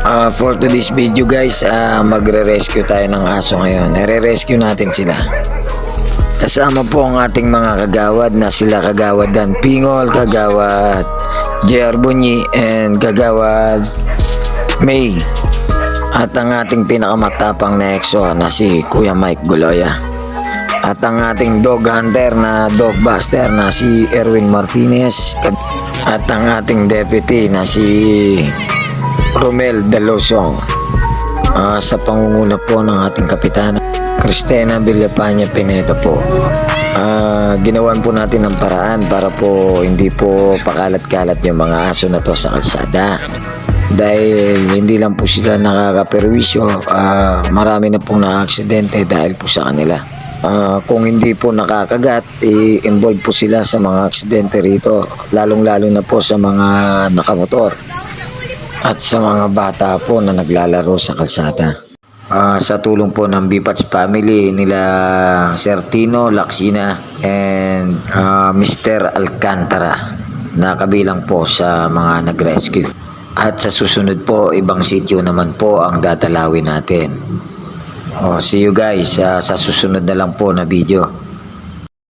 Ah, for today's video guys, ah, magre-rescue tayo ng aso ngayon. Nare-rescue natin sila. Kasama po ang ating mga kagawad na sila kagawad Dan Pingol, kagawad JR Bunyi, and kagawad May. At ang ating pinakamatapang na exo na si Kuya Mike Guloya. At ang ating dog hunter na dog buster na si Erwin Martinez. At ang ating deputy na si Romel Dalosong. Ah, sa pangunguna po ng ating kapitana, Cristina Villapanya Pineda po. Ah, ginawan po natin ng paraan para po hindi po pakalat-kalat yung mga aso na to sa kalsada. Dahil hindi lang po sila nakakaperwisyo, ah, marami na pong na-aksidente dahil po sa kanila. Ah, kung hindi po nakakagat, i-involve po sila sa mga aksidente rito, lalong-lalo na po sa mga nakamotor at sa mga bata po na naglalaro sa kalsada. Ah, sa tulong po ng Bipats family nila Sir Tino Laksina and ah, Mr. Alcantara na kabilang po sa mga nag-rescue. At sa susunod po, ibang sityo naman po ang dadalawin natin. Oh, see you guys ah, sa susunod na lang po na video.